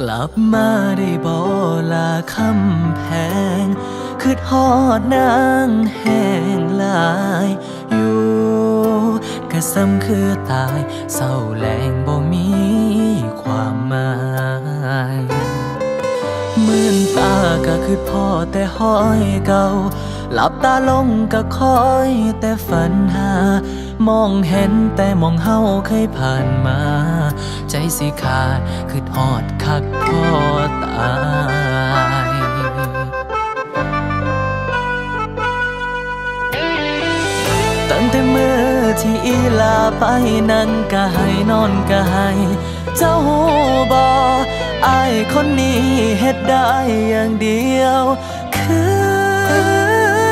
กลับมาได้บ่ลาคำแพงคือทอดนางแห้งลาย อยู่กระซ้ำคือตายเศร้าแรงบ่มีความหมาย มื่นตาก็คือพ่อแต่ห้อยเก่า หลับตาลงก็คอยแต่ฝันหา มองเห็นแต่มองเฮาเคยผ่านมา ใจสิขาดคือทอดคักพ่อตายตั้งแต่เมื่อที่อีลาไปนั่งก็ให้นอนก็ให้ เจ้าหูบอ อายคนนี้เฮ็ดได้อย่างเดียว คื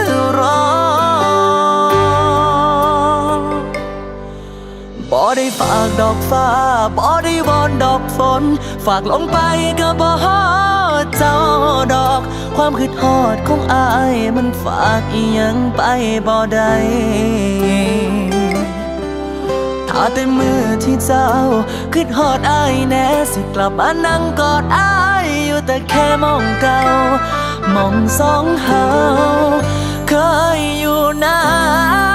อรอบ่ได้ฝากดอกฟ้าบ่ได้วอนดอกฝน ฝากลงไปก็บ่ฮอดเจ้าดอก ความคิดฮอดของอายมันฝากอีหยังไปบ่ได้ แต่มือที่เจ้าคิดฮอดอายแน่สิกลับมานั่งกอดอายอยู่แต่แค่มองเก่ามองสองเฮาเคยอยู่น้ำ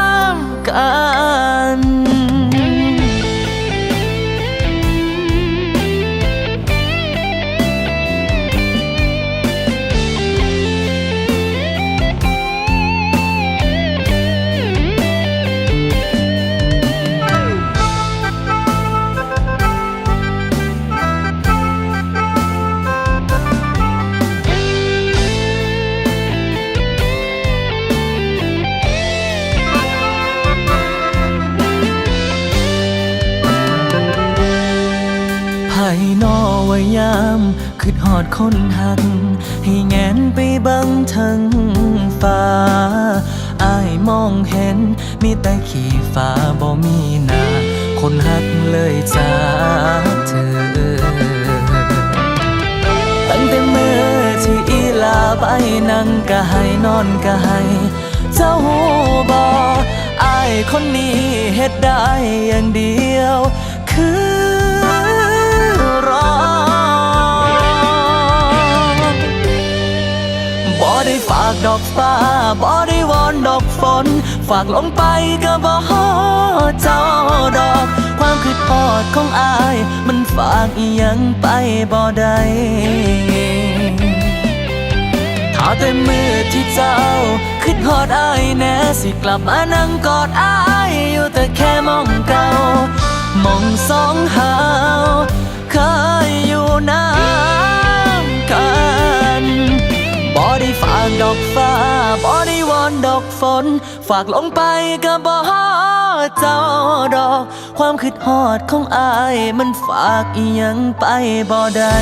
นอวายามคิดหอดคนหัก ให้แงนไปบังทั้งฟ้าอายมองเห็น มีแต่ขี้ฟ้าบ่มีนาคนหักเลยจากเธอ ตั้งแต่เมื่อที่อีลาไปนั่งก็ให้นอนก็ให้ เจ้าหูบออายคนนี้เฮ็ดได้อย่างเดียวากดอกฟ้าบ่ได้วอนดอกฝน ฝากลงไปก็บ่ฮอเจ้าดอก ความคิดฮอดของอาย มันฝากอีหยังไปบ่ได้ถ้าแต่มือที่เจ้าคิดฮอดอายแน่สิกลับมานั่งกอดอาย อยู่แต่แค่มองเก่ามองสองเฮา ได้ฝากดอกฟ้าบ่ได้วอนดอกฝน ฝากลงไปก็บ่ฮอดเจ้าดอก ความคิดฮอดของอาย มันฝากอีหยังไปบ่ได้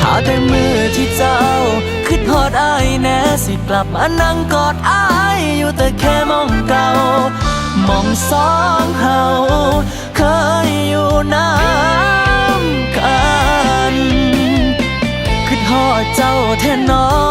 ถ้าแต่มือที่เจ้าคิดฮอดอายแน่สิกลับมานั่งกอดอาย อยู่แต่แค่มองเก่ามองสองเฮาำกั